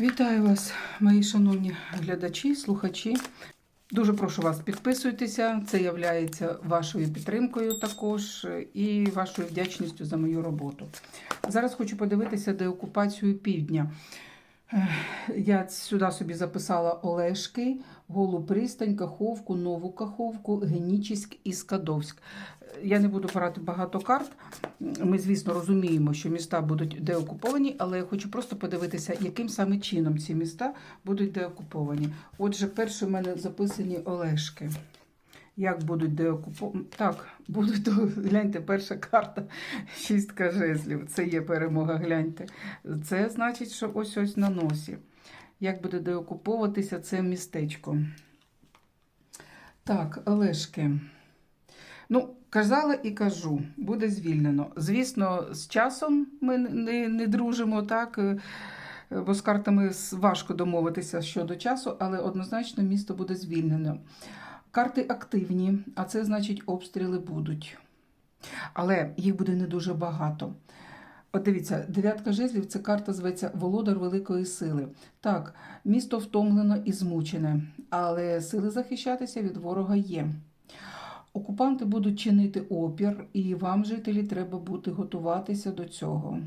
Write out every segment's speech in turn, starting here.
Вітаю вас, мої шановні глядачі, слухачі. Дуже прошу вас, підписуйтеся. Це є вашою підтримкою також і вашою вдячністю за мою роботу. Зараз хочу подивитися деокупацію півдня. Я сюди собі записала Олешки, Голу Пристань, Каховку, Нову Каховку, Генічіськ і Скадовськ. Я не буду брати багато карт. Ми, звісно, розуміємо, що міста будуть деокуповані, але я хочу просто подивитися, яким саме чином ці міста будуть деокуповані. Отже, перше в мене записані Олешки. Як будуть деокуповані? Так, будуть гляньте, перша карта шістка жезлів. Це є перемога, гляньте. Це значить, що ось ось на носі. Як буде деокуповуватися це містечко? Так, Олешки. Ну, казала і кажу, буде звільнено. Звісно, з часом ми не, не дружимо, так, е, бо з картами важко домовитися щодо часу, але однозначно місто буде звільнено. Карти активні, а це значить обстріли будуть. Але їх буде не дуже багато. От дивіться, дев'ятка жезлів це карта зветься Володар Великої Сили. Так, місто втомлено і змучене, але сили захищатися від ворога є. Окупанти будуть чинити опір, і вам, жителі, треба бути готуватися до цього.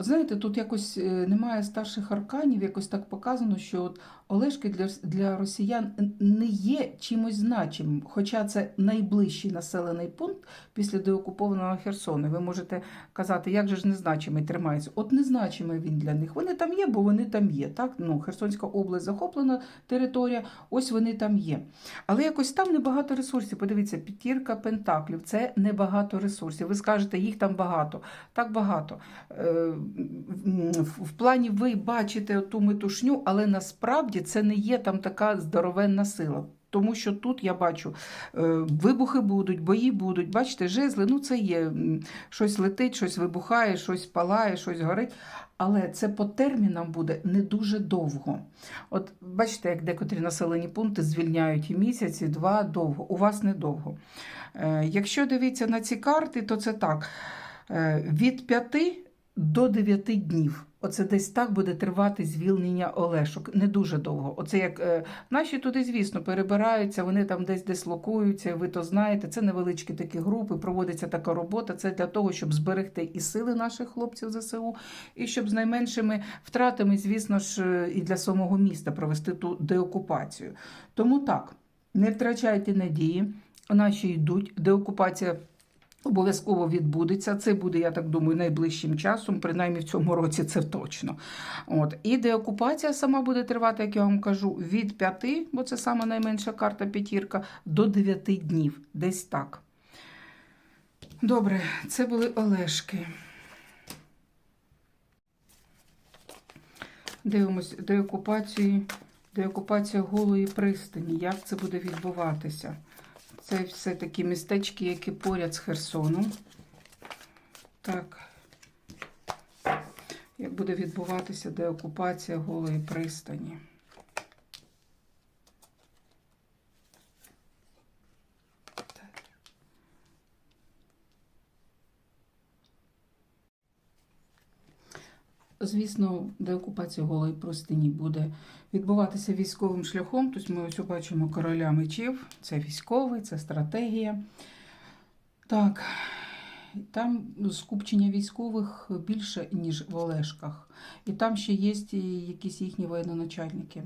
Знаєте, тут якось е, немає старших арканів, якось так показано, що от Олешки для, для росіян не є чимось значимим, хоча це найближчий населений пункт після деокупованого Херсону. Ви можете казати, як же ж незначимий тримається. От незначимий він для них. Вони там є, бо вони там є. Так? Ну, Херсонська область захоплена територія, ось вони там є. Але якось там небагато ресурсів. Подивіться, п'ятірка пентаклів це небагато ресурсів. Ви скажете, їх там багато. Так багато. Е, в плані ви бачите ту метушню, але насправді це не є там така здоровенна сила. Тому що тут я бачу е, вибухи будуть, бої будуть. Бачите, жезли, ну це є щось летить, щось вибухає, щось палає, щось горить. Але це по термінам буде не дуже довго. От бачите, як декотрі населені пункти звільняють і місяць, і два довго. У вас недовго. Е, якщо дивіться на ці карти, то це так: е, від п'яти до 9 днів. Оце десь так буде тривати звільнення Олешок. Не дуже довго. Оце як е, наші туди, звісно, перебираються, вони там десь дислокуються, ви то знаєте. Це невеличкі такі групи, проводиться така робота. Це для того, щоб зберегти і сили наших хлопців ЗСУ, і щоб з найменшими втратами, звісно ж, е, і для самого міста провести ту деокупацію. Тому так, не втрачайте надії, наші йдуть, деокупація. Обов'язково відбудеться. Це буде, я так думаю, найближчим часом, принаймні в цьому році це точно. От. І деокупація сама буде тривати, як я вам кажу, від 5, бо це сама найменша карта п'ятірка, до 9 днів. Десь так. Добре, це були Олешки. Дивимось деокупацію, деокупація голої пристані. Як це буде відбуватися? Це все такі містечки, які поряд з Херсоном. Так, як буде відбуватися деокупація голої пристані. Звісно, деокупація голої простині буде відбуватися військовим шляхом. Тобто ми ось бачимо короля мечів, це військовий, це стратегія. Так, там скупчення військових більше, ніж в Олешках. І там ще є якісь їхні воєноначальники.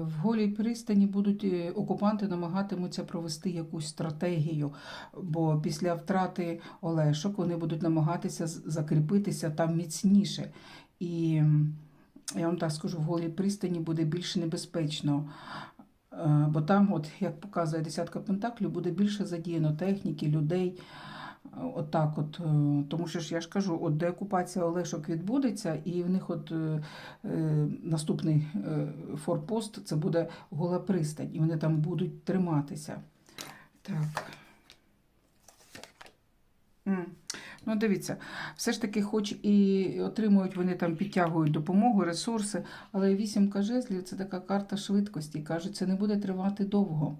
В голій пристані будуть е, окупанти намагатимуться провести якусь стратегію, бо після втрати Олешок вони будуть намагатися закріпитися там міцніше. І я вам так скажу, в голій пристані буде більш небезпечно. Е, бо там, от, як показує десятка пентаклів, буде більше задіяно техніки, людей. Отак, от, от, е, тому що ж я ж кажу, от деокупація Олешок відбудеться, і в них от е, е наступний е, форпост це буде гола пристань, і вони там будуть триматися. Так. М. Ну, дивіться, все ж таки, хоч і отримують, вони там підтягують допомогу, ресурси, але вісімка жезлів це така карта швидкості. Кажуть, це не буде тривати довго.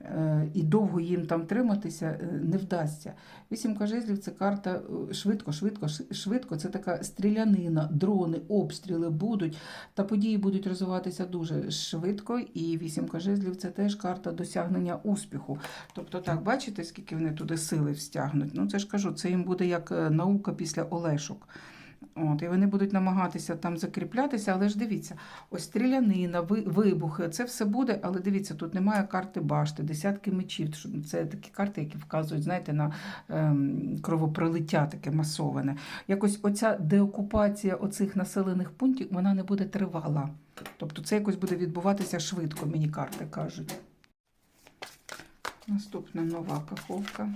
Е, і довго їм там триматися е, не вдасться. Вісімка жезлів це карта е, швидко, швидко, швидко. Це така стрілянина, дрони, обстріли будуть, та події будуть розвиватися дуже швидко. І вісімка жезлів це теж карта досягнення успіху. Тобто, так, бачите, скільки вони туди сили встягнуть? Ну це ж кажу, це їм буде як наука після Олешок. От, і вони будуть намагатися там закріплятися, але ж дивіться, ось стрілянина, вибухи, це все буде, але дивіться, тут немає карти башти, десятки мечів. Це такі карти, які вказують, знаєте, на ем, кровопролиття таке масоване. Якось оця деокупація оцих населених пунктів, вона не буде тривала. Тобто це якось буде відбуватися швидко, мені карти кажуть. Наступна нова каховка.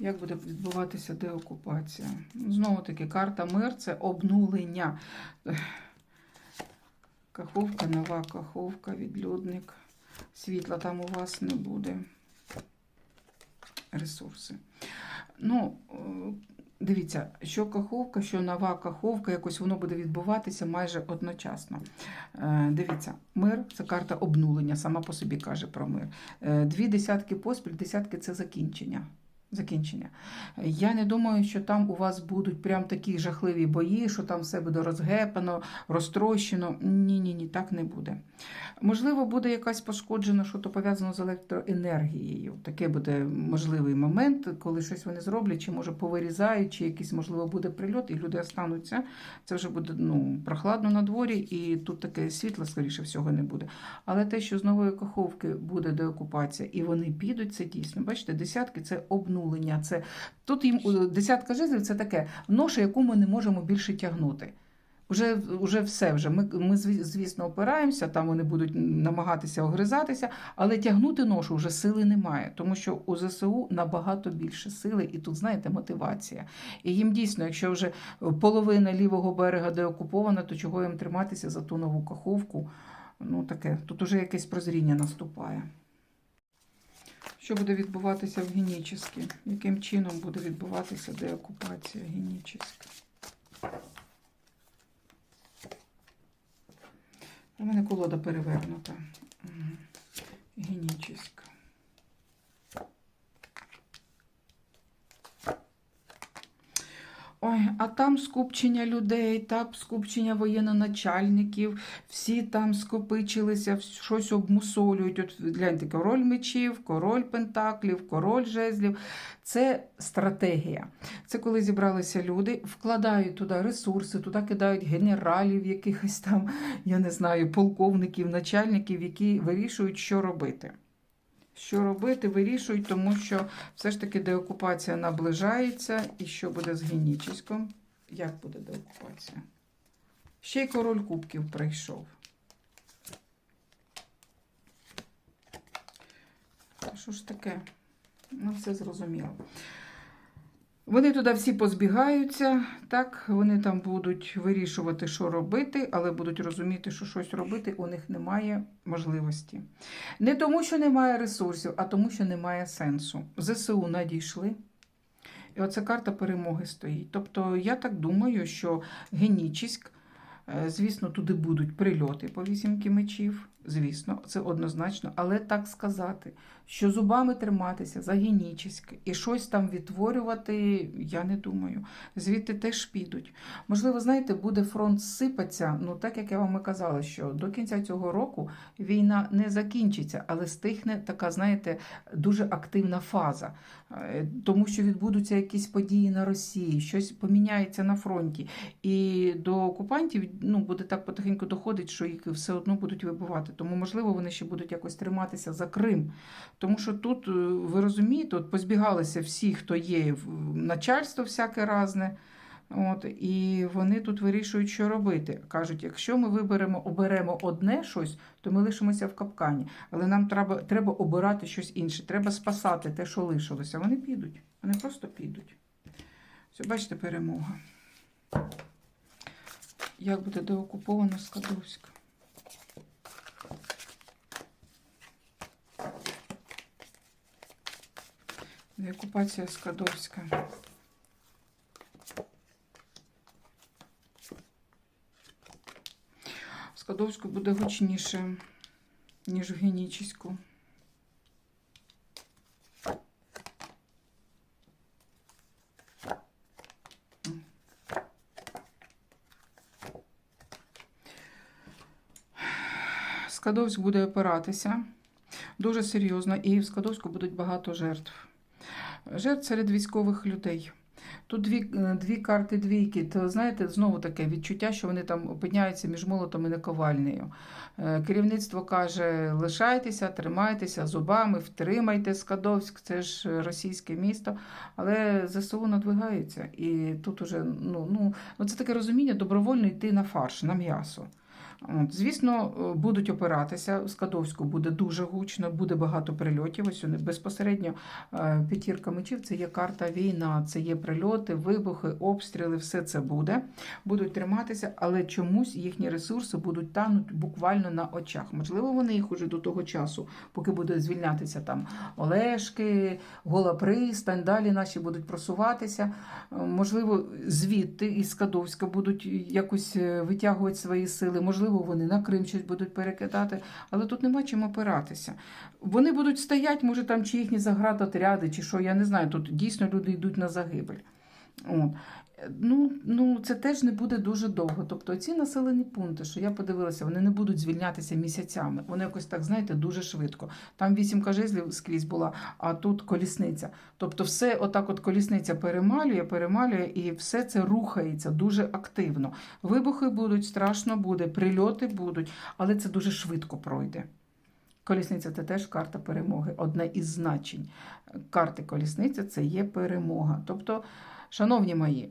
Як буде відбуватися деокупація? Знову таки, карта мир це обнулення. Каховка, нова каховка, відлюдник. Світла там у вас не буде. Ресурси. Ну, е, дивіться, що каховка, що нова каховка, якось воно буде відбуватися майже одночасно. Е, Дивіться, мир це карта обнулення, сама по собі каже про мир. Е, Дві десятки поспіль, десятки це закінчення. Закінчення. Я не думаю, що там у вас будуть прям такі жахливі бої, що там все буде розгепано, розтрощено. Ні, ні, ні, так не буде. Можливо, буде якась пошкоджена, що то пов'язано з електроенергією. Таке буде можливий момент, коли щось вони зроблять, чи може повирізають, чи якийсь, можливо, буде прильот, і люди остануться. Це вже буде ну, прохладно на дворі, і тут таке світла, скоріше всього, не буде. Але те, що з нової каховки буде деокупація, і вони підуть, це дійсно. Бачите, десятки це обнулення. Це тут їм десятка жезлів це таке ноша, яку ми не можемо більше тягнути. Уже, уже все. Вже. Ми, ми, звісно, опираємося, там вони будуть намагатися огризатися, але тягнути ношу вже сили немає, тому що у ЗСУ набагато більше сили, і тут, знаєте, мотивація. І їм дійсно, якщо вже половина лівого берега деокупована, то чого їм триматися за ту нову каховку? Ну таке, тут уже якесь прозріння наступає. Що буде відбуватися в Генічеській? Яким чином буде відбуватися деокупація Генічеська? У мене колода перевернута. Мгм. А там скупчення людей, там скупчення воєнноначальників, всі там скопичилися, щось обмусолюють. От гляньте, король мечів, король пентаклів, король жезлів. Це стратегія. Це коли зібралися люди, вкладають туди ресурси, туди кидають генералів, якихось там, я не знаю, полковників, начальників, які вирішують, що робити. Що робити, вирішують, тому що все ж таки деокупація наближається. І що буде з Генічиськом? Як буде деокупація? Ще й король кубків прийшов. Що ж таке? Ну, все зрозуміло. Вони туди всі позбігаються, так, вони там будуть вирішувати, що робити, але будуть розуміти, що щось робити у них немає можливості. Не тому, що немає ресурсів, а тому, що немає сенсу. ЗСУ надійшли. І оця карта перемоги стоїть. Тобто, я так думаю, що Генічіськ, е, звісно, туди будуть прильоти по вісімки мечів. Звісно, це однозначно, але так сказати, що зубами триматися за Генічіськ і щось там відтворювати, я не думаю. Звідти теж підуть. Можливо, знаєте, буде фронт сипатися. Ну, так як я вам і казала, що до кінця цього року війна не закінчиться, але стихне така, знаєте, дуже активна фаза, Е, тому що відбудуться якісь події на Росії, щось поміняється на фронті. І до окупантів ну, буде так потихеньку доходить, що їх все одно будуть вибивати. Тому, можливо, вони ще будуть якось триматися за Крим. Тому що тут, е, ви розумієте, от позбігалися всі, хто є, начальство всяке разне. От, і вони тут вирішують, що робити. Кажуть, якщо ми виберемо, оберемо одне щось, то ми лишимося в капкані. Але нам треба, треба обирати щось інше, треба спасати те, що лишилося. Вони підуть, вони просто підуть. Все, бачите, перемога. Як буде деокуповано Скадовська? Деокупація Скадовська. Скадовську буде гучніше. ніж в. Скадовськ буде опиратися дуже серйозно, і в Скадовську будуть багато жертв. Жертв серед військових людей. Тут дві, е, дві карти двійки, то знаєте, знову таке відчуття, що вони там опиняються між молотом і наковальнею. Е, Керівництво каже: лишайтеся, тримайтеся зубами, втримайте Скадовськ, це ж російське місто. Але ЗСУ надвигається. І тут уже ну, ну, ну це таке розуміння добровольно йти на фарш, на м'ясо. От, звісно, е, будуть опиратися. В Скадовську буде дуже гучно, буде багато прильотів. Ось вони безпосередньо е, п'ятірка мечів це є карта війна, це є прильоти, вибухи, обстріли, все це буде. Будуть триматися, але чомусь їхні ресурси будуть тануть буквально на очах. Можливо, вони їх уже до того часу, поки буде звільнятися там Олешки, Гола Пристань, далі наші будуть просуватися. Е, Можливо, звідти із Скадовська будуть якось витягувати свої сили. Можливо, вони на Крим щось будуть перекидати, але тут нема чим опиратися. Вони будуть стоять, може, там чи їхні заградотряди, чи що, я не знаю. Тут дійсно люди йдуть на загибель. От. Ну, ну, це теж не буде дуже довго. Тобто ці населені пункти, що я подивилася, вони не будуть звільнятися місяцями. Вони якось так, знаєте, дуже швидко. Там вісімка жезлів скрізь була, а тут колісниця. Тобто, все отак от колісниця перемалює, перемалює, і все це рухається дуже активно. Вибухи будуть, страшно буде, прильоти будуть, але це дуже швидко пройде. Колісниця це теж карта перемоги. Одне із значень карти колісниця це є перемога. Тобто, шановні мої,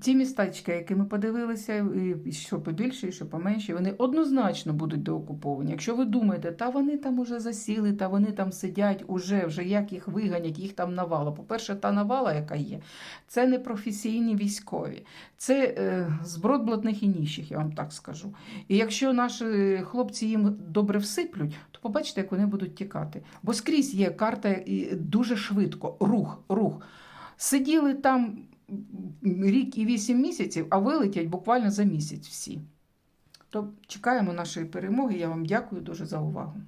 ті містечка, які ми подивилися, і що побільше, і що поменше, вони однозначно будуть доокуповані. Якщо ви думаєте, та вони там уже засіли, та вони там сидять, уже вже як їх виганять, їх там навала. По-перше, та навала, яка є, це не професійні військові, це е, зброд блатних і ніщих, я вам так скажу. І якщо наші хлопці їм добре всиплють, то побачите, як вони будуть тікати. Бо скрізь є карта і дуже швидко, рух, рух. Сиділи там рік і вісім місяців, а вилетять буквально за місяць всі. То чекаємо нашої перемоги. Я вам дякую дуже за увагу.